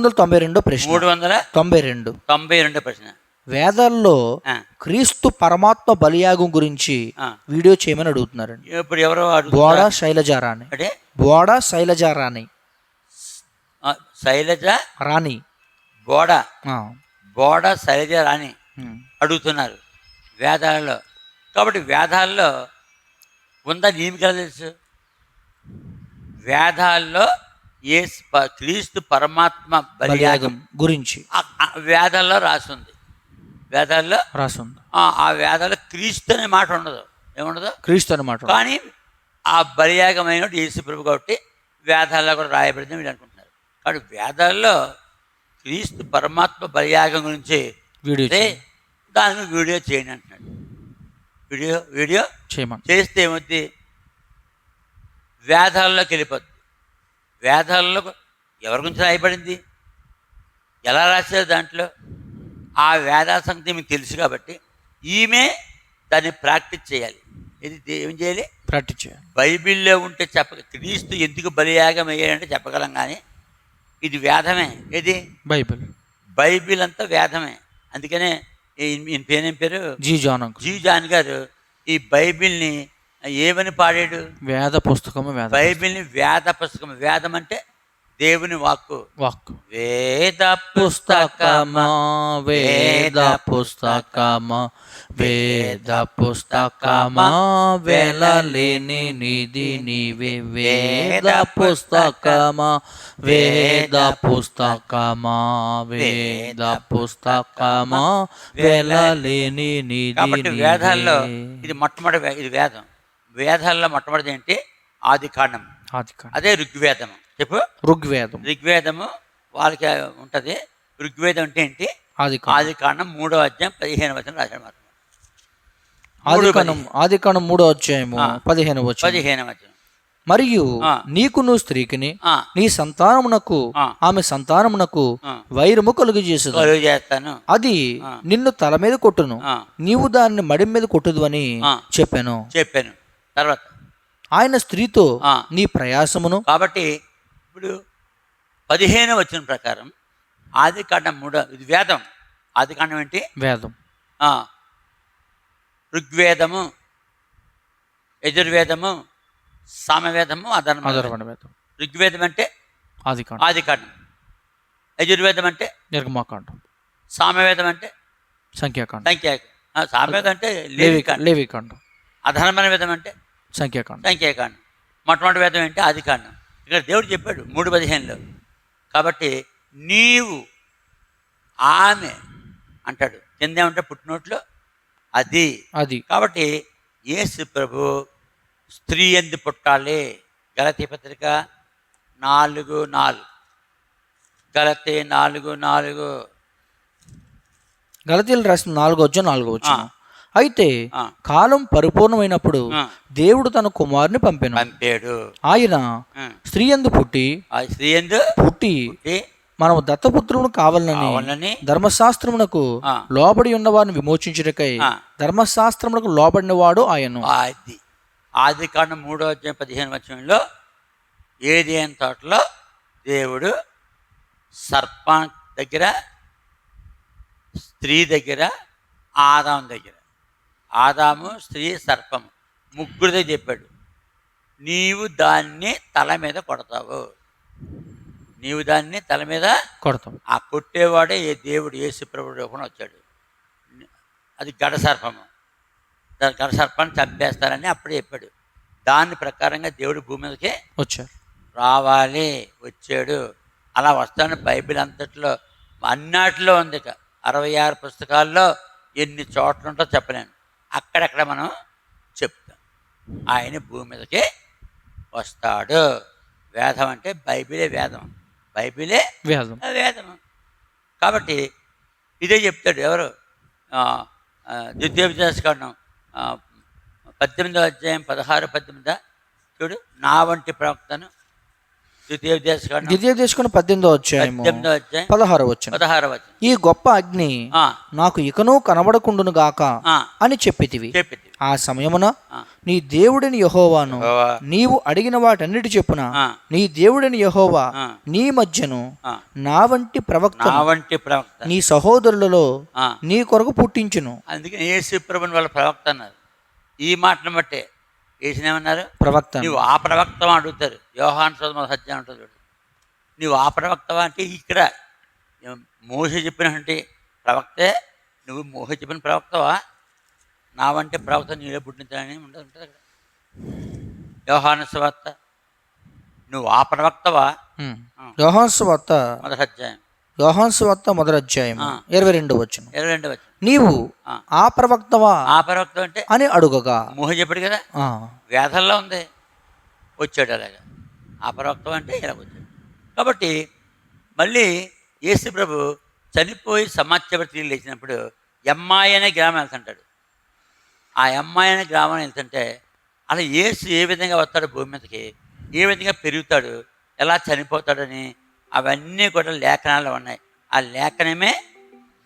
వందల తొంభై రెండో ప్రశ్న. మూడు వందల తొంభై రెండు. తొంభై రెండు ప్రశ్న. వేదాల్లో క్రీస్తు పరమాత్మ బలియాగం గురించి. వీడియో చేయమని అడుగుతున్నారండి. ఇప్పుడు ఎవరో బోడా శైలజారాణి. అంటే? బోడా శైలజారాణి. శైలజ రాణి. బోడ. బోడ శైలజ రాణి. అడుగుతున్నారు వేదాలలో. కాబట్టి వేదాల్లో ఉందా నీమికి ఎలా తెలుసు? వేదాల్లో ఏ క్రీస్తు పరమాత్మ బలియాగం బలియాగం గురించి వేదాల్లో రాసింది. వేదాల్లో రాసుంది. ఆ ఆ వేదాల్లో క్రీస్తు అనే మాట ఉండదు. ఏముండదు? క్రీస్తు అనమాట కానీ ఆ బలియాగమైన యేసు ప్రభు కాబట్టి వేదాల్లో కూడా రాయబడింది వీళ్ళు అనుకుంటున్నారు. కాబట్టి వేదాల్లో క్రీస్తు పరమాత్మ బలియాగం గురించి వీడియో అంటే దాని మీద వీడియో చేయండి అంటున్నాడు. వీడియో వీడియో చేయమని. చేస్తే ఏమవుద్ది వేదాల్లోకి వెళ్ళిపోద్ది. వేదాల్లో ఎవరి గురించి రాయబడింది? ఎలా రాశారు దాంట్లో? ఆ వేదాల సంగతి మీకు తెలుసు కాబట్టి ఈమె దాన్ని ప్రాక్టీస్ చేయాలి. ఇది ఏం చేయాలి? ప్రాక్టీస్ చేయాలి. బైబిల్లో ఉంటే చెప్ప క్రీస్తు ఎందుకు బలియాగం అయ్యాడంటే చెప్పగలం కానీ ఇది వేదమే. ఇది బైబిల్. బైబిల్ అంతా వేదమే. అందుకనే ఈయన పేరేం పేరు? జీ జాన్ జీ జాన్ గారు ఈ బైబిల్ని ఏమని పాడాడు? వేద పుస్తకము వేద బైబిల్ని వేద పుస్తకం. వేదం అంటే దేవుని వాక్కు. వాక్ వేద పుస్తకమా వేద పుస్తకమా వేద పుస్తకమా వెలలేని నిధి నీవే. వేద పుస్తకమా వేద పుస్తకమా. వేద పుస్తకమా వెలలేని నిధి వేదాల్లో. ఇది మొట్టమొదటి ఇది వేదం. వేదాల్లో మొట్టమొదటి ఏంటి? ఆది కాండం. అదే ఋగ్వేదం చెప్పు. ఋగ్వేదం. ఋగ్వేదము వాళ్ళకి ఉంటుంది. ఋగ్వేదం అంటే ఏంటి? ఆది ఆది కాండం మూడో అధ్యాయం పదిహేను వచనం రాశాడు మాత్రం. ఆది మూడు కాండం ఆది కాండం మూడో అధ్యాయము. పదిహేను వచ్చి పదిహేను వచనం. మరియు ఆ. నీకును స్త్రీకిని నీ సంతానమునకు. ఆమె సంతానమునకు. వైరము కలుగు చేస్తాను. అది. నిన్ను తల మీద కొట్టును. నీవు దాన్ని మడి మీద కొట్టుదు అని. చెప్పాను. చెప్పాను. తర్వాత ఆయన స్త్రీతో. నీ ప్రయాసమును కాబట్టి ఇప్పుడు పదిహేను వచ్చిన ప్రకారం ఆది కాండం మూడో ఇది వేదం. ఆది కాండం ఏంటి? వేదం. ఋగ్వేదము యజుర్వేదము సామవేదము అధర్మ వేదం ఋగ్వేదం అంటే? ఆది కాండం. ఆది కాండం. యజుర్వేదం అంటే? నిర్గమాకాండం. సామవేదం అంటే? సంఖ్యాకాండం. సంఖ్యా సామవేదం అంటే లేవి లేవికాండం. లేవికాండం. అధర్మణ వేదం అంటే? సంఖ్యాకాండం. సంఖ్యాకాండం. మొట్టమొదటి వేదం ఏంటి? ఆది కాండం ఇక్కడ దేవుడు చెప్పాడు మూడు పదిహేనులో. కాబట్టి నీవు ఆమె అంటాడు. కిందేమంటే పుట్టినోట్లో? అది. అది. కాబట్టి యేసు ప్రభు స్త్రీ ఎందు పుట్టాలి. గలతీ పత్రిక నాలుగు నాలుగు. గలతీ నాలుగు నాలుగు. గలతీలు రాసిన నాలుగో వచ్చి నాలుగో వచ్చి. అయితే కాలం పరిపూర్ణమైనప్పుడు దేవుడు తన కుమారుని పంపెను. పంపాడు. ఆయన స్త్రీ ఎందు పుట్టి ఆ స్త్రీ ఎందు పుట్టి మనము దత్తపుత్రుడు కావాలని ధర్మశాస్త్రమునకు. లోబడి ఉన్న వారిని విమోచించుటకై. ధర్మశాస్త్రమునకు లోబడిన వాడు ఆయను ఆది. ఆది కాండం మూడో అధ్యాయం పదిహేను వచనంలో ఏది అని తోటలో దేవుడు సర్ప దగ్గర స్త్రీ దగ్గర ఆదాం దగ్గర. ఆదాము స్త్రీ సర్పము ముగ్గురు దగ్గర చెప్పాడు. నీవు దాన్ని తల మీద కొడతావు. నీవు దాన్ని తల మీద కొడతాం ఆ కొట్టేవాడే ఏ దేవుడు యేసు ప్రభుడు రూపంలో వచ్చాడు. అది గడ సర్పము. దాని గడ సర్పాన్ని చంపేస్తారని అప్పుడు చెప్పాడు. దాని ప్రకారంగా దేవుడు భూమి మీదకి వచ్చారు రావాలి. వచ్చాడు. అలా వస్తాను బైబిల్ అంతట్లో. అన్నాటిలో ఉంది ఇక. అరవై ఆరు పుస్తకాల్లో ఎన్ని చోట్ల ఉంటో చెప్పలేను. అక్కడక్కడ మనం చెప్తాం. ఆయన భూమి మీదకి వస్తాడు. వేదం అంటే బైబిలే వేదం. బైబిలే వేదం. వేదం. కాబట్టి ఇదే చెప్తాడు ఎవరు? ఆ, ఆ, ద్వితీయ విద్యాసకాండం పద్దెనిమిదో అధ్యాయం పదహారు పద్దెనిమిదా. చూడు నా వంటి ప్రవక్తను ద్వితీయ తీసుకుని పద్దెనిమిదో అధ్యాయము. పద్దెనిమిదో అధ్యాయం. పదహారు వచ్చిన పదహారు వచనం. ఈ గొప్ప అగ్ని నాకు ఇకనూ కనబడకుండును గాక అని చెప్పితివి. చెప్పింది ఆ సమయమున. నీ దేవుడిని యహోవాను యెహోవా, నీవు అడిగిన వాటన్నిటి చెప్పున నీ దేవుడిని యహోవా. నీ మధ్యను. నా వంటి ప్రవక్త నా వంటి ప్రవక్త. నీ సహోదరులలో నీ కొరకు పుట్టించును. అందుకని యేసు ప్రభుని వాళ్ళ ప్రవక్త అన్నారు. ఈ మాటను బట్టే ఏమన్నారు ప్రవక్త నువ్వు ఆ ప్రవక్తవా అడుగుతారు. యోహాన్ సోదమ సత్యం ఉంటుంది చూడు. నువ్వు ఆ ప్రవక్తవా అంటే ఇక్కడ మోస చెప్పినటువంటి ప్రవక్తే నువ్వు మోస చెప్పిన ప్రవక్తవా? నా వంటి ప్రవక్త నీలో పుట్టించాలని ఉండదు ఉంటుంది అక్కడ. యోహాను స్వార్త. నువ్వు ఆ ప్రవక్తవా? ఉమ్. ఆ. యోహాన్సు వార్త మొదటి అధ్యాయం. యోహాన్సు వార్త మొదటి అధ్యాయం. ఇరవై రెండు వచ్చును ఇరవై రెండు నీవు ఆ. ప్రవక్తవా? ఆ ప్రవక్త అంటే అని అడుగగా. మోహ చెప్పాడు కదా? వేదల్లో ఉంది. వచ్చాడు అలాగా. ఆ ప్రవక్తం అంటే ఇలా వచ్చాడు. కాబట్టి మళ్ళీ యేసు ప్రభు చనిపోయి సమాత్యవర్తి లేచినప్పుడు ఎమ్మాయి అనే గ్రామం వెళ్తుంటాడు. ఆ ఎమ్మాయి అనే గ్రామం వెళ్తుంటే అలా యేసు ఏ విధంగా వస్తాడు భూమి మీదకి ఏ విధంగా పెరుగుతాడు ఎలా చనిపోతాడని అవన్నీ కూడా లేఖనాలు ఉన్నాయి. ఆ లేఖనమే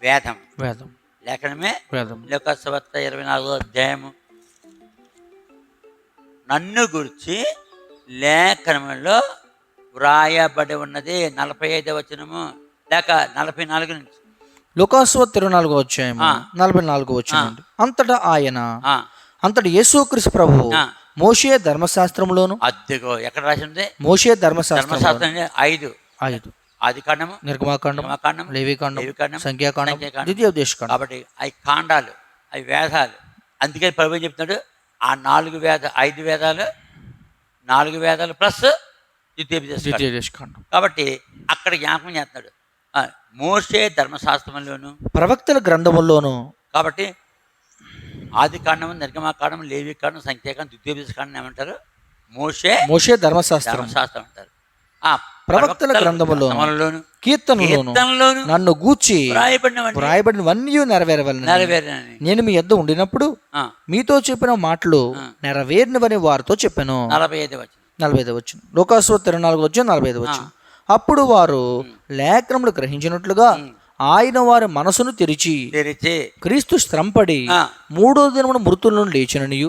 వేదం. వేదం. లేఖనమే వేదం. లోకసవత్త ఇరవై నాలుగో అధ్యాయము. నన్ను గురించి లేఖనములో వ్రాయబడి ఉన్నది నలభై ఐదవ వచనము. లేక నలభై నాలుగు నుంచి. లుకాసువత్ ఇరవై నాలుగో అధ్యాయం. నలభై నాలుగు వచ్చిన అంతటా ఆయన అంతటి యేసుక్రీస్తు ప్రభు. మోషే ధర్మశాస్త్రంలోను అద్దెగో ఎక్కడ రాసింది? మోషే ధర్మశాస్త్రం ఐదు. ఐదు ఆది కాండము నిర్గమాకాండం నిర్గమకాండం లేవికాండం లేవికాండం, సంఖ్యాకాండం. ద్వితీయోపదేశకాండం కాబట్టి అవి కాండాలు అవి వేదాలు. అందుకే ప్రభు చెప్తున్నాడు? ఆ నాలుగు వేద ఐదు వేదాలు నాలుగు వేదాలు ప్లస్ ద్వితీయోపదేశ ద్వితీయోపదేశకాండం. కాబట్టి అక్కడ జ్ఞాపకం చేస్తున్నాడు. మోసే ధర్మశాస్త్రంలోను ప్రవక్తల గ్రంథముల్లోను కాబట్టి ఆది కాండం నిర్గమాకాండం లేవి కాండం సంఖ్యాకాండం ద్వితీయోపదేశ కాండం ఏమంటారు? మోసే మోషే ధర్మశాస్త్రం ధర్మశాస్త్రం అంటారు. ఆ ప్రవక్తల కీర్తనలోను కీర్తనలోను నన్ను గూర్చి వ్రాయబడినవన్నీ నెరవేరవలని నేను మీ యొద్ద ఉండినప్పుడు మీతో చెప్పిన మాటలు నెరవేరినవని వారితో చెప్పాను. నలభై ఐదు వచ్చిన నలభై ఐదు వచ్చిన లోకాసు ఇరవై నాలుగు వచ్చి నలభై ఐదు వచ్చిన అప్పుడు వారు లేఖనములు గ్రహించినట్లుగా ఆయన వారి మనసును తెరిచి క్రీస్తు శ్రమపడి మూడో దినమున మృతుల నుండి లేచిననియు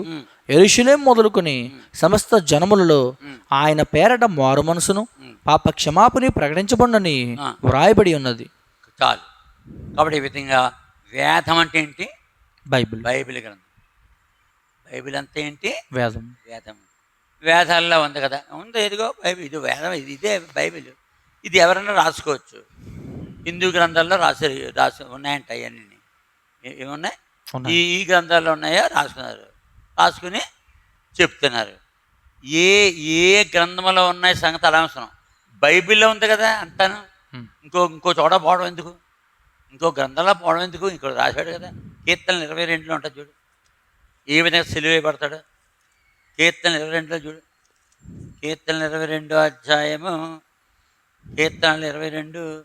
ఎరుషులేం మొదలుకొని సమస్త జనములలో. ఆయన పేరట మారు మనసును. పాప క్షమాపణి ప్రకటించబడినని ఆ. వ్రాయబడి ఉన్నది. చాలు. కాబట్టి ఈ విధంగా వేదం అంటే ఏంటి? బైబిల్. బైబిల్ గ్రంథం. బైబిల్ అంతా ఏంటి? వేదం. వేదం. వేదాల్లో ఉంది కదా. ఉంది ఇదిగో బైబిల్. ఇది వేదం ఇది ఇదే బైబిల్. ఇది ఎవరైనా రాసుకోవచ్చు. హిందూ గ్రంథాల్లో రాసి రాసి ఉన్నాయంట అవన్నీ. ఏమున్నాయి? ఈ గ్రంథాల్లో ఉన్నాయో? రాసుకున్నారు. రాసుకుని చెప్తున్నారు. ఏ ఏ గ్రంథంలో ఉన్నాయి సంగతి అనవసరం బైబిల్లో ఉంది కదా ఉమ్. ఇంకో ఇంకో చోట పోవడం ఎందుకు? ఇంకో గ్రంథంలో పోవడం ఎందుకు? ఇక్కడ రాశాడు కదా. కీర్తనలు ఇరవై రెండులో ఉంటుంది చూడు. ఏ విధంగా సెలివేయబడతాడు? కీర్తనలు ఇరవై రెండులో చూడు. కీర్తనలు ఇరవై రెండో అధ్యాయము. కీర్తనలు ఇరవై రెండు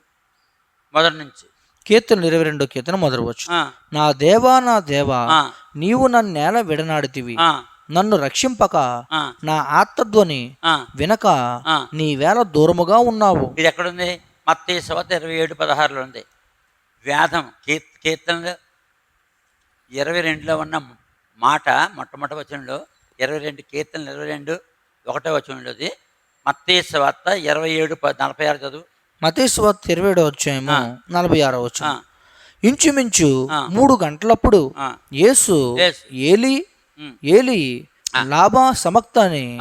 మొదటి నుంచి. కీర్తనలు ఇరవై రెండో కీర్తన మొదలు వచ్చు ఆ, నా దేవా నా దేవా నీవు నన్ను నేల విడనాడితివి. నన్ను రక్షింపక నా ఆత్మధ్వని. వినక. నీ వేళ దూరముగా ఉన్నావు. ఇది ఎక్కడుంది? మత్త సవత ఇరవై ఏడు పదహారులో ఉంది. వేదం కీర్ కీర్తనలు ఇరవై రెండులో ఉన్న మాట మొట్టమొదటి వచనంలో ఇరవై రెండు కీర్తనలు ఇరవై రెండు ఒకటో వచనంలోది మత్తే సవార్త ఇరవై ఏడు నలభై ఆరు చదువు. మతేశ్వత్ ఇరవై ఏడో వచ్చాయేమో నలభై ఆరో వచ్చు ఇంచుమించు. మూడు గంటలప్పుడు యేసు. ఏలి ఏలి లాభా సమక్త అని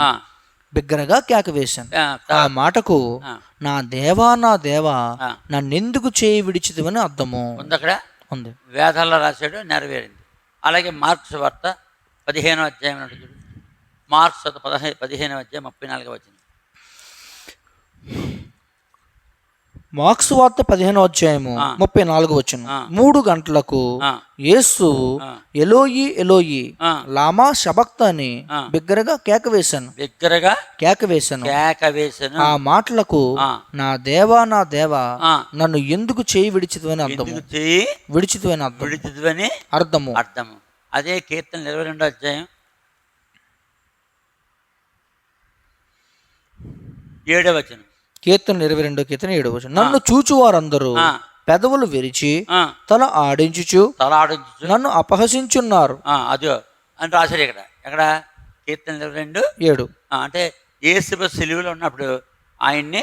బిగ్గరగా కేక వేశాను. ఆ, మాటకు. నా దేవా నా దేవా. నన్నెందుకు చేయి విడిచిదివని అర్థము. ఉంది అక్కడ? ఉంది. వేదాల్లో రాశాడు నెరవేరింది. అలాగే మార్క్స్ వార్త పదిహేనో అధ్యాయం మార్క్స్ పదహై పదిహేనో అధ్యాయం ముప్పై నాలుగో వచ్చింది మార్క్స్ వార్త పదిహేనో అధ్యాయము. ముప్పై నాలుగు వచ్చును. మూడు గంటలకు యేసు. ఎలోయి ఎలోయి. లామా శబక్త అని. బిగ్గరగా కేక వేశాను దగ్గరగా కేక వేశాను కేక వేసను ఆ మాటలకు. నా దేవా నా దేవా నన్ను ఎందుకు చేయి విడిచితివని అర్థము ఎందుకు చెయ్యి విడిచితివని అర్థం విడిచిదని అర్థము అర్థము అదే కీర్తన ఇరవై రెండో అధ్యాయం ఏడవ వచనం కీర్తన ఇరవై రెండో కీర్తన ఏడు వచ్చిన నన్ను చూచువారందరూ. పెదవులు విరిచి తల ఆడించుచు తల ఆడించు నన్ను అపహసించున్నారు. అదో అని రాశాడు ఇక్కడ. ఎక్కడ? కీర్తన ఇరవై రెండు. ఏడు. అంటే ఏసుబ సిలువలో ఉన్నప్పుడు ఆయన్ని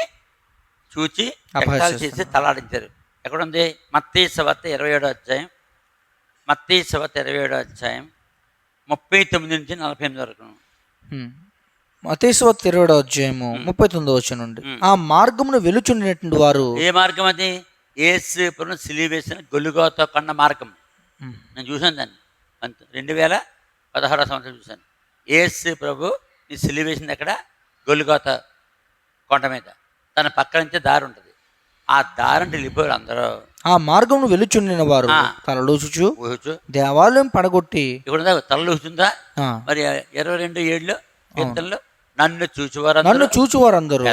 చూచి ఎగతాళి చేసి తలాడించారు ఎక్కడుంది? మత్తీ సవత్త ఇరవై ఏడో అధ్యాయం. మత్తీ సవత్త ఇరవై ఏడో అధ్యాయం ముప్పై తొమ్మిది నుంచి నలభై ఎనిమిది వరకు. మతేశ్వ ఇరవై అధ్యాయము ముప్పై తొమ్మిది వచ్చి నుండి. ఆ మార్గమును వెలుచుండినటువంటి వారు ఏ మార్గం అది ఏసు పురం సిలువ వేసిన గొల్లుగోతో కొండ మార్గం. నేను చూశాను దాన్ని. అంత రెండు వేల పదహారో సంవత్సరం చూశాను. ఏసు ప్రభు నీ సిలువ వేసింది ఎక్కడ? గొల్లుగోత కొండ మీద. తన పక్క నుంచే దారి ఉంటుంది. ఆ దారి వెళ్ళిపోయారు అందరూ. ఆ మార్గమును వెలుచుండిన వారు. తలలోచుచు దేవాలయం పడగొట్టి ఇక్కడ ఉందా? తలలు ఊచుందా? ఆ, మరి ఇరవై రెండు ఏళ్ళు కీర్తనలో నన్ను చూచువారు నన్ను చూచువారందరూ.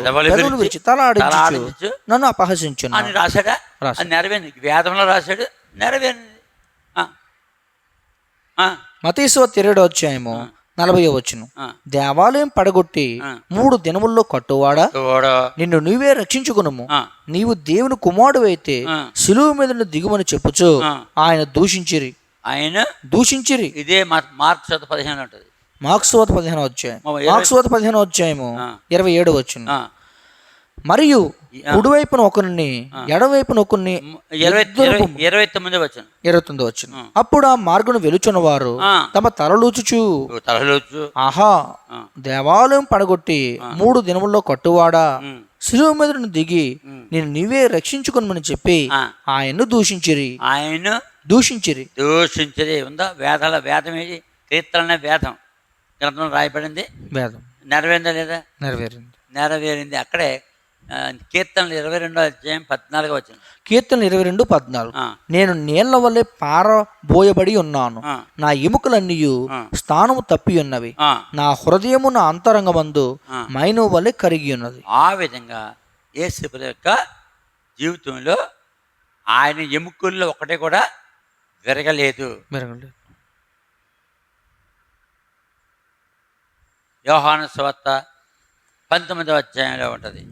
విరిచి, తల ఆడించుచు ఆడించుచు నన్ను అపహసించున్నారు అని రాశాడా? నెరవేరింది. వేదంలో రాశాడు. నెరవేరింది. ఆ. ఆ, మతేశ్వ ఇరవై అధ్యాయము నలభై వచ్చును. దేవాలయం పడగొట్టి. మూడు దినముల్లో కట్టువాడా? నిన్ను నీవే రక్షించుకునుము. నీవు దేవుని కుమారుడు అయితే. సులువు మీద దిగుమని చెప్పుచు. ఆయన దూషించిరి. ఆయన దూషించిరి. ఇదే మా- మార్క్స్ చదువు పదిహేను ఉంటుంది మార్క్స్వత పదిహేను అధ్యాయం మా ఇరవై- మార్క్స్వత పదిహేను అధ్యాయము ఆ. ఇరవై ఏడు వచ్చును ఆ, మరియు. కుడివైపున ఒకరిని ఎడవైపున ఒకరిని ఇరవై ఇరవై తొమ్మిది వచ్చాను ఇరవై తొమ్మిది వచ్చును అప్పుడు ఆ మార్గను వెలుచున్న వారు. తమ తలలూచుచు తలలోచు. ఆహా. దేవాలయం పడగొట్టి మూడు దినముల్లో కట్టువాడా? శిలువ మీద దిగి. నేను నీవే రక్షించుకొనమని చెప్పి. ఆయన్ను దూషించిరి. ఆయన దూషించిరి. దూషించేది ఉందా వేదాల వేదం ఏది కీర్తన వేదం. గ్రంథం రాయబడింది. వేదం. నెరవేరిందా లేదా? నెరవేరింది. నెరవేరింది. అక్కడే కీర్తనలు ఇరవై రెండో అధ్యాయం పద్నాలుగు వచ్చింది కీర్తన ఇరవై రెండు పద్నాలుగు. నేను నీళ్ళ వల్లే పారబోయబడి ఉన్నాను. నా ఎముకలన్నీ. స్థానము తప్పి ఉన్నవి. నా హృదయము నా అంతరంగమందు. మైను వల్లే కరిగి ఉన్నది. ఆ విధంగా యేసు యొక్క జీవితంలో ఆయన ఎముకల్లో ఒకటే కూడా విరగలేదు. మెరగలేదు. యోహాను స్వార్త పంతొమ్మిదవ అధ్యాయంలో ఉంటుంది.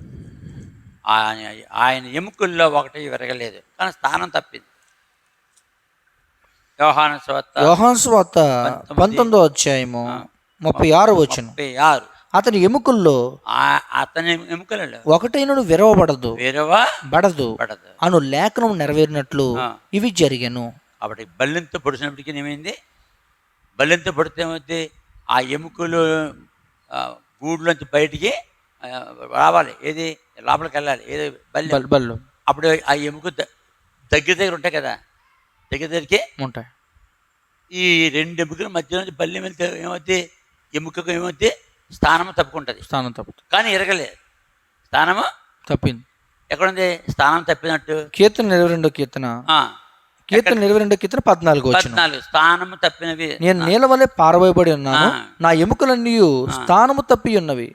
ఆయన ఆయన ఎముకల్లో ఒకటి విరగలేదు కానీ స్థానం తప్పింది. యోహాను స్వార్త యోహాను సువార్త పంతొమ్మిది. అధ్యాయము ముప్పై ఆరు వచ్చిన ముప్పై ఆరు. అతని ఎముకల్లో అతని ఎముకలలో ఒకటైనను విరవబడదు వేరవా బడదు. పడదు అను లేఖనం నెరవేరినట్లు. ఇవి జరిగెను. కాబట్టి బల్లెంతో పొడిచినప్పటికీ ఏమైంది? బల్లెంతో పొడితే ఆ ఎముకలు గూడులోంచి బయటికి రావాలి. ఏది లోపలికి వెళ్ళాలి. ఏది బల్లెం బల్- బళ్ళు. అప్పుడు ఆ ఎముక దగ్గర దగ్గర ఉంటాయి కదా? దగ్గర దగ్గరికి ఉంటాయి. ఈ రెండు ఎముకల మధ్య నుంచి బల్లెం వెళ్తే ఏమవుతుంది ఎముకకు ఏమవుతుంది స్థానము తప్పుకుంటుంది. స్థానం తప్పు కానీ ఎరగలేదు. స్థానము తప్పింది. ఎక్కడుంది? స్థానం తప్పినట్టు. కీర్తన ఇరవై రెండో కీర్తన. కీర్తన ఇరవై రెండో కీర్తన పద్నాలుగు పద్నాలుగు. స్థానము తప్పినవి. నేను నీళ్ళ వల్లే పారబోయబడి ఉన్నాను. నా ఎముకలన్నీ స్థానము తప్పి ఉన్నవి.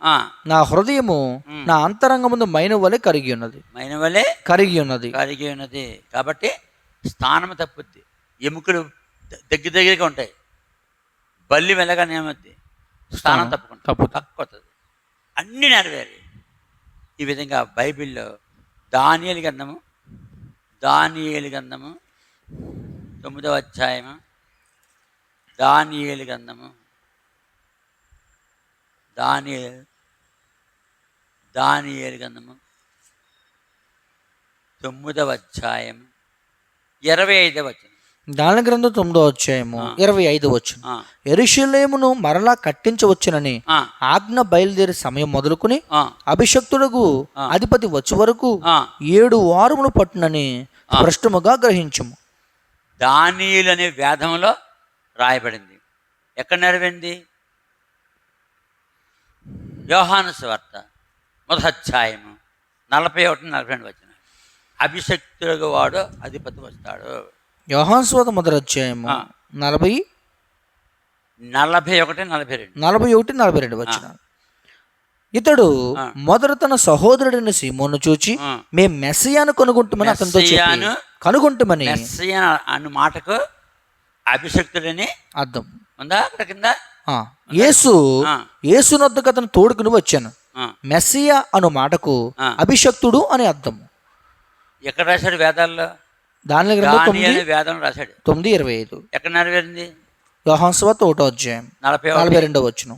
నా హృదయము నా అంతరంగముందు మైన వలె కరిగి ఉన్నది. మైన వలే కరిగి ఉన్నది. కలిగి ఉన్నది. కాబట్టి స్థానం తప్పుద్ది. ఎముకలు దగ్గర దగ్గరగా ఉంటాయి. బల్లి వెళ్ళగానే ఏమవుద్ది స్థానం తప్పుకుంటుంది. తప్పు. తక్కువతుంది అన్ని నెరవేరి ఈ విధంగా బైబిల్లో దానియేలు గ్రంథము దానియేలు గ్రంథము తొమ్మిదవ అధ్యాయము దానియేలు గ్రంథము. దానియేలు దానియేలు గ్రంథము. తొమ్మిదవ అధ్యాయం ఇరవై ఐదవ దాని గ్రంథం తొమ్మిదో అధ్యాయము ఇరవై ఐదు వచ్చిన ఎరుషలేమును మరలా కట్టించవచ్చునని ఆజ్ఞ బయలుదేరి సమయం మొదలుకుని అభిషక్తులకు అధిపతి వచ్చే వరకు. ఏడు వారములు పట్టునని స్పష్టముగా గ్రహించము. దానియులు అనే వేదంలో రాయబడింది. ఎక్కడ నెరవేరింది? యోహాను స్వార్త నలభై ఒకటి నలభై రెండు వచ్చిన అభిషక్తుడు వాడు అధిపతి వస్తాడు. యోహాన్స్వాద మొదటి అధ్యాయము ఆ. నలభై నలభై ఒకటి నలభై రెండు. నలభై ఒకటి నలభై రెండు వచ్చిన ఇతడు. మొదట తన సహోదరుడైన సీమోను చూచి ఆ. మేం మెస్సియాను కనుగొంటామని అతనితో చెప్పి మెస్సియాను కనుగొంటామని. మెస్సయ్య అన్న మాటకు అభిషక్తుడని అర్థం. ఉందా అక్కడ కింద. యేసు ఆ. యేసు నొద్దకు అతను తోడుకుని వచ్చాను. మెస్సియా అను మాటకు. అభిషక్తుడు అని అర్థం. ఎక్కడ రాశాడు వేదాల్లో? దాని వేదం రాశాడు. తొమ్మిది ఇరవై ఐదు. ఎక్కడ నెరవేరింది యోహాన్స్వత్ ఒకటో అధ్యాయం నలభై నలభై రెండో వచ్చును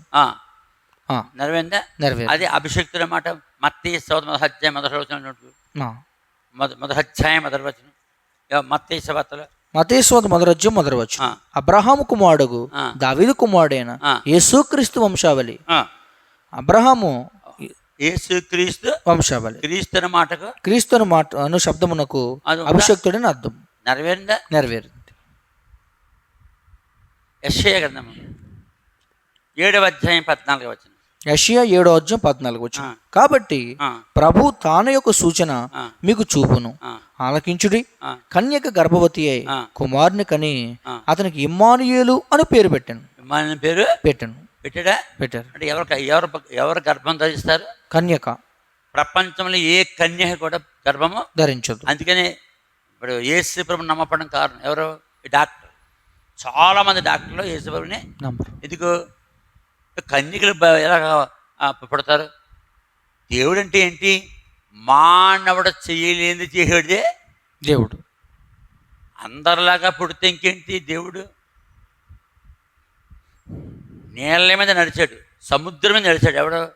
నెరవేరిందా నెరవేరు అది అభిషక్తుడు అన్నమాట మత్తి సవత మొదటి మొదటి వచ్చిన మొదటి అధ్యాయం మొదటి వచ్చిన మత్తి సవతలు మతేశ్వత మొదరజ్యం మొదలు వచ్చు ఆ. అబ్రహాము కుమారుడు. దావీదు కుమారుడైన. యేసుక్రీస్తు వంశావళి. అబ్రహాము యేసు క్రీస్తు వంశావళి. క్రీస్తు అన్న మాటకు క్రీస్తు మాట అను శబ్దమునకు? అభిషక్తుడని అర్థం. నెరవేరిందా నెరవేరింది ఏడవ అధ్యాయం పద్నాలుగు వచ్చిన యషియా ఏడో అధ్యాయం పద్నాలుగు వచ్చు. కాబట్టి ప్రభు తాన యొక్క సూచన. మీకు చూపును. ఆలకించుడి. కన్యక గర్భవతి అయి. కుమారుని కని. అతనికి ఇమ్మానుయేలు అని పేరు పెట్టాను. పేరు? పెట్టాను. పెట్టాడా? పెట్టారు. అంటే ఎవరు ఎవరు ఎవరు గర్భం ధరిస్తారు? కన్యక. ప్రపంచంలో ఏ కన్య కూడా గర్భము ధరించదు. అందుకనే ఇప్పుడు యేసుప్రభు నమ్మపడం కారణం. ఎవరు? డాక్టర్. చాలామంది డాక్టర్లు యేసుప్రభుని నంబర్ ఎందుకు? కన్యకలు ఎలా పుడతారు? దేవుడు అంటే ఏంటి? మానవుడు చేయలేనిది చేసేదే దేవుడు. అందరిలాగా పుడితే ఇంకేంటి దేవుడు? నీళ్ళ మీద నడిచాడు సముద్రం మీద నడిచాడు ఎవడు?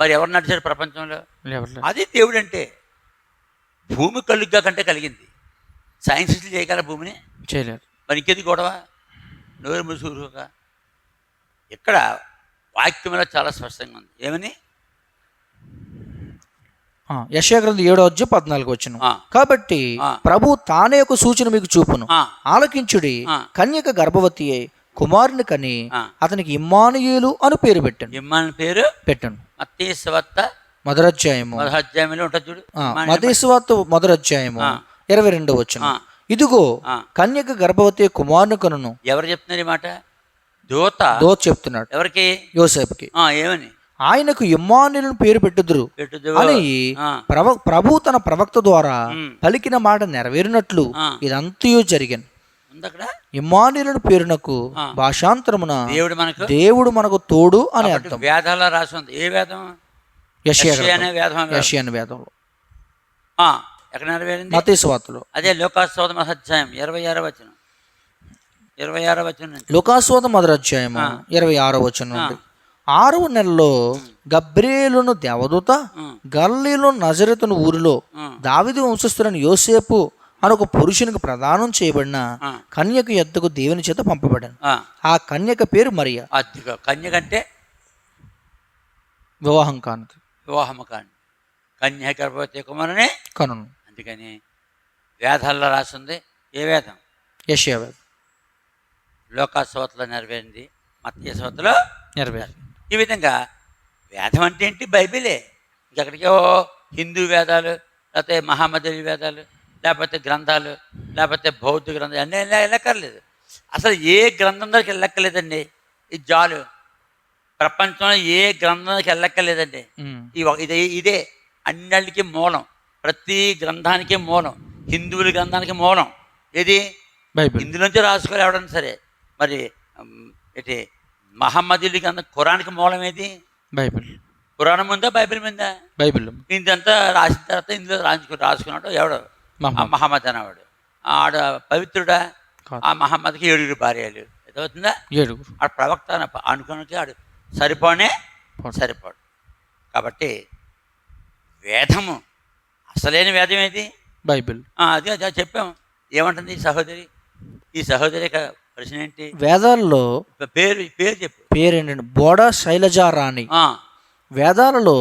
మరి ఎవరు నడిచాడు ప్రపంచంలో? అది దేవుడు అంటే భూమి కలుగ్గా కంటే కలిగింది. సైన్స్ చేయగల భూమిని? చేయలేరు మరి ఇంకేది గొడవ? నోరు ముసుగురుక ఇక్కడ వాక్యంలో చాలా స్పష్టంగా ఉంది. ఏమని? ఆ, యెషయా గ్రంథం ఏడో అధ్యాయం పద్నాలుగు వచ్చిన. కాబట్టి. ప్రభు తానే ఒక సూచన మీకు చూపును. ఆలకించుడి. కన్యక గర్భవతి అయి కుమారుని కని. అతనికి ఇమ్మానుయేలు అని పేరు పెట్టాను ఇమ్మాని పేరు? పెట్టాను మత్తీశ్వత్త మొదరధ్యాయము అధ్యాయంలో ఉంటుంది చూడు. మొదరధ్యాయము ఆ. ఇరవై రెండో వచ్చిన. ఇదిగో. కన్యక గర్భవతి కుమారుని కనును. ఎవరు చెప్తున్నారు ఈ మాట? దూత దోత్ చెప్తున్నాడు. ఎవరికి? యోసేపుకి. ఆ, ఏమని? ఆయనకు ఇమ్మానులను పేరు పెట్టుదురు. పెట్టుదు అని ఆ, ప్రవ ప్రభు తన ప్రవక్త ద్వారా. పలికిన మాట నెరవేరినట్లు. ఇదంతయు అక్కడ ఇమ్మానులను పేరునకు. భాషాంతరమున దేవుడు మనకు దేవుడు మనకు తోడు అని అర్థం. వేదాల్లో రాసి ఉంది. ఏ వేదం? యెషయా వేదంలో. ఎక్కడ నెరవేరింది? మతేశ్వార్తలో అదే లోకాస్వాదం అధ్యాయం ఇరవై ఆరో వచనం. ఇరవై ఆరో వచనం నుంచి. లోకాస్వాద మొదలధ్యాయము ఆ. ఇరవై ఆరో వచనం ఆరవ నెలలో గబ్రేలును దేవదూత గల్లీలో నజరతును ఊరిలో దావిది వంశస్థులను యోసేపు అని ఒక పురుషునికి ప్రదానం చేయబడిన కన్యక ఎద్దకు దేవుని చేత పంపబడాను ఆ, కన్యక పేరు మరియా. అదిగో కన్య కంటే వివాహం కానిది. వివాహము కాండి కన్య గర్భవతి కుమారుని కనును. అందుకని వేదాల్లో రాసింది ఏ వేదం? యషయా వేదం. లోకాసవతలో నెరవేరింది మత్య సవతలో నెరవేరు ఈ విధంగా వేదం అంటే ఏంటి? బైబిలే. ఇంకెక్కడికో హిందూ వేదాలు లేకపోతే మహామదరి వేదాలు లేకపోతే గ్రంథాలు లేకపోతే బౌద్ధ గ్రంథాలు అన్నీ వెళ్ళ- వెళ్ళక్కర్లేదు. అసలు ఏ గ్రంథం దగ్గరికి వెళ్ళక్కర్లేదండి. ఇది జాలు. ప్రపంచంలో ఏ గ్రంథం దగ్గరికి వెళ్ళక్కర్లేదండి. ఈ ఇదే ఇదే. అన్నిటికీ మూలం. ప్రతి గ్రంథానికి మూలం. హిందువుల గ్రంథానికి మూలం. ఏది? బైబిల్. ఇందులోంచి రాసుకోవాలి ఎవడన్నా సరే. మరి ఏంటి మహమ్మదీలు గ్రంథం ఖురాన్కి మూలం ఏది? బైబిల్. పురాణం ఉందా బైబిల్ ఉందా బైబిల్. ఇంతంతా రాసిన తర్వాత ఇందులో రాసుకు రాసుకున్నాడు. ఎవడు? ఆ మహమ్మద్ అనేవాడు. ఆడ పవిత్రుడా. ఆ మహమ్మద్కి ఏడుగురు భార్యలు. ఏదవుతుందా? ఏడుగురు. ఆడ ప్రవక్త అన అనుకున్నకి ఆడు. సరిపోనే పోడు. సరిపోడు. కాబట్టి వేదము అసలైన వేదం ఏది? బైబిల్. ఆ, అదే అదే చెప్పాము. ఏమంటుంది ఈ సహోదరి? ఈ సహోదరి ప్రశ్న ఏంటి వేదాల్లో పేరు పేరు చెప్పు. పేరేంటంటే బోడా శైలజా రాణి ఆ, వేదాలలో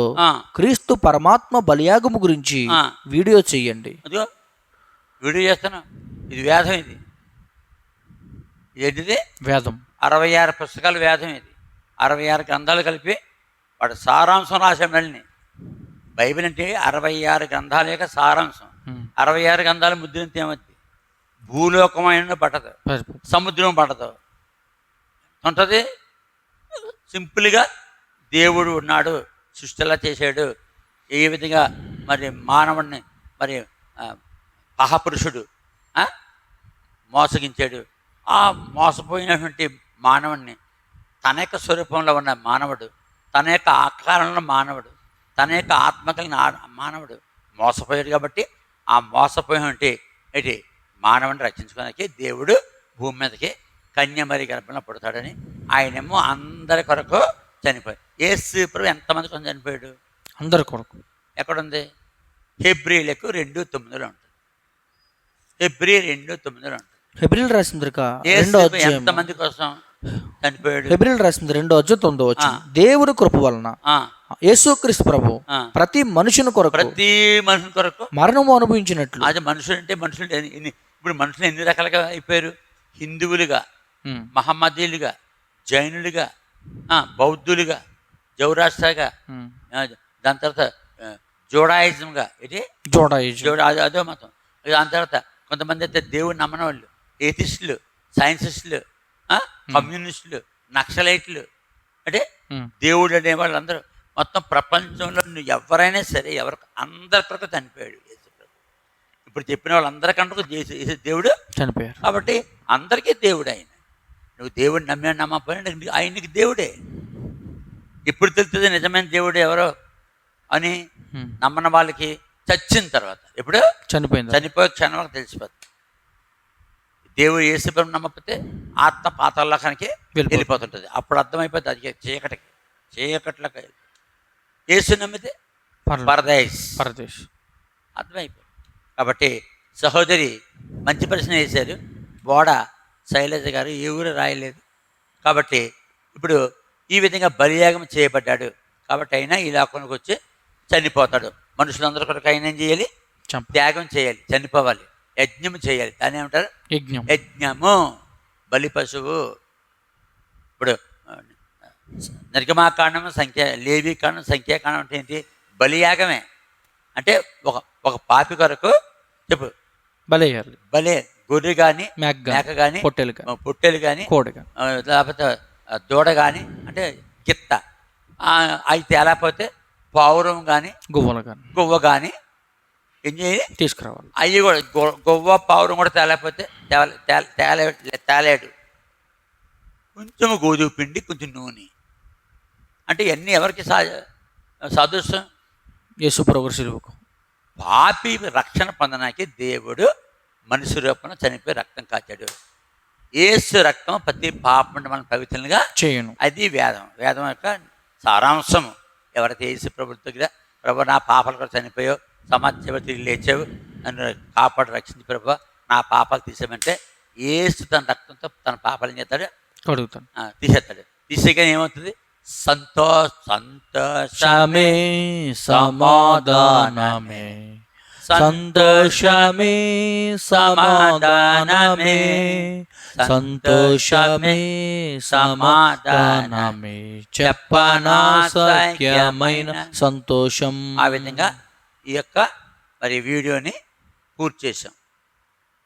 క్రీస్తు పరమాత్మ బలియాగము గురించి. వీడియో చెయ్యండి అదిగో వీడియో చేస్తాను ఇది వేదం ఇది. ఏంటిది? వేదం. అరవై ఆరు పుస్తకాలు వేదం ఇది. అరవై ఆరు గ్రంథాలు కలిపి వాడు సారాంశం రాశాడు మళ్ళీ. బైబిల్ అంటే అరవై ఆరు గ్రంథాల యొక్క సారాంశం. అరవై ఆరు గ్రంథాలు ముద్రింత ఏమవుద్ది భూలోకమైన పట్టదు సముద్రం పడదు. ఉంటుంది సింపుల్గా దేవుడు ఉన్నాడు సృష్టిలా చేశాడు. ఏ విధంగా మరి మానవుడిని మరి మహాపురుషుడు మోసగించాడు. ఆ మోసపోయినటువంటి మానవుడిని తన యొక్క స్వరూపంలో ఉన్న మానవుడు తన యొక్క ఆకారంలో మానవుడు తన యొక్క ఆత్మ కలిగిన ఆ- మానవుడు మోసపోయాడు కాబట్టి ఆ మోసపోయినటువంటి ఏంటి మానవుని రక్షించుకోవడానికి దేవుడు భూమి మీదకి కన్యమరి గర్భంలో పుడతాడని ఆయనేమో అందరి కొరకు చనిపోయాడు. ఏసు ప్రభు ఎంతమంది కొరకు చనిపోయాడు? అందరి కొరకు. ఎక్కడుంది? హెబ్రిలకు రెండు తొమ్మిదిలో ఉంటుంది. హెబ్రి రెండు తొమ్మిదిలో ఉంటుంది. హెబ్రిల్ రాసింది ఎంతమంది కోసం చనిపోయాడు? హెబ్రిల్ రాసింది రెండో అధ్యాయం తొమ్మిదో వచ్చి దేవుడి కృప వలన యేసుక్రీస్తు ప్రభు. ప్రతి మనుషుని కొరకు ప్రతి మనుషుని కొరకు మరణము అనుభవించినట్లు అది మనుషులు అంటే మనుషులు ఇప్పుడు మనుషులు ఎన్ని రకాలుగా అయిపోయారు? హిందువులుగా మహమ్మదీలుగా జైనులుగా ఆ, బౌద్ధులుగా జౌరాష్ట్రగా దాని తర్వాత జోడాయిజంగా ఇది? జోడాయిజు. జోడ అది- మతం. దాని తర్వాత కొంతమంది అయితే దేవుడు నమ్మని వాళ్ళు. ఏథిస్టులు సైన్సిస్టులు ఆ, కమ్యూనిస్టులు నక్సలైట్లు. అంటే దేవుడు అనే వాళ్ళందరూ మొత్తం ప్రపంచంలో నువ్వు ఎవరైనా సరే ఎవరి అందరి కొరకు చనిపోయాడు. ఇప్పుడు చెప్పిన వాళ్ళందరికంటే యేసు దేవుడు చనిపోయారు. కాబట్టి అందరికీ దేవుడు ఆయన. నువ్వు దేవుడు నమ్మే నమ్మకపోయినా నీకు- ఆయనకి దేవుడే. ఇప్పుడు తెలుస్తుంది నిజమైన దేవుడు ఎవరో అని నమ్మని వాళ్ళకి చచ్చిన తర్వాత. ఇప్పుడు చనిపోయింది చనిపోయే క్షణంలో తెలిసిపోతుంది దేవుడు ఏసుప్రభు నమ్మకపోతే ఆత్మ వెళ్ళిపోతుంది. వెళ్ళిపోతుంటుంది. అప్పుడు అర్థమైపోతుంది అది చీకటికి చీకట్లోకి. ఏసు నమ్మితే. పరదేశ్ పరదేశ్. అర్థమైపోయింది. కాబట్టి సహోదరి మంచి ప్రశ్న వేశారు. బోడ శైలజ గారు ఏ ఊరు రాయలేదు. కాబట్టి ఇప్పుడు ఈ విధంగా బలియాగం చేయబడ్డాడు. కాబట్టి అయినా ఈ లోకంలోకి వచ్చి చనిపోతాడు. మనుషులందరూ కొరకు ఆయన ఏం చేయాలి? త్యాగం చేయాలి చనిపోవాలి. యజ్ఞం చేయాలి. దాన్ని ఏమంటారు? యజ్ఞం. యజ్ఞము. బలి పశువు. ఇప్పుడు నిర్గమాకాండం సంఖ్య లేవీకాండం సంఖ్యాకాండం అంటే ఏంటి? బలియాగమే. అంటే ఒక ఒక పాపి కొరకు చెప్పు బలేయాలి బలే గొర్రె కానీ మేక మేక కానీ పొట్టెలు కానీ పుట్టెలు కానీ కోడిగా లేకపోతే దూడ కానీ అంటే గిత్త. అవి తేలేకపోతే పావురం కానీ గువ్వలు కానీ గువ్వ కానీ ఏం చేయాలి? తీసుకురావాలి. అవి కూడా గొవ్వ పావురం కూడా తేలేకపోతే తేల తేల తేలే తేలేడు. కొంచెం గోధుమ పిండి కొంచెం నూనె. అంటే ఇవన్నీ ఎవరికి సా సదృశం యేసు సిలువకు పాపి రక్షణ పొందడానికి దేవుడు మనిషి రూపంలో చనిపోయి రక్తం కాచాడు. ఏసు రక్తం ప్రతి పాపం మనం పవిత్రంగా చేయను. అది వేదం. వేదం యొక్క సారాంశము. ఎవరైతే యేసు ప్రభు దగ్గర ప్రభు నా పాపాలు కూడా చనిపోయావు సమాజ తిరిగి లేచావు నన్ను కాపాడు రక్షించి ప్రభు నా పాపాలు తీసామంటే ఏసు తన రక్తంతో తన పాపాలు ఏం చేస్తాడు? కడుగుతాను ఆ, తీసేస్తాడు. తీసేగానే ఏమవుతుంది? సంతోష సంతోష సమే సమాధానమే. సంతోషమే సమాధానమే. సంతోషమే సమాధానమే. చెప్పనా సత్యమైన సంతోషం. ఆ విధంగా ఈ యొక్క మరి వీడియోని పూర్తి చేసాం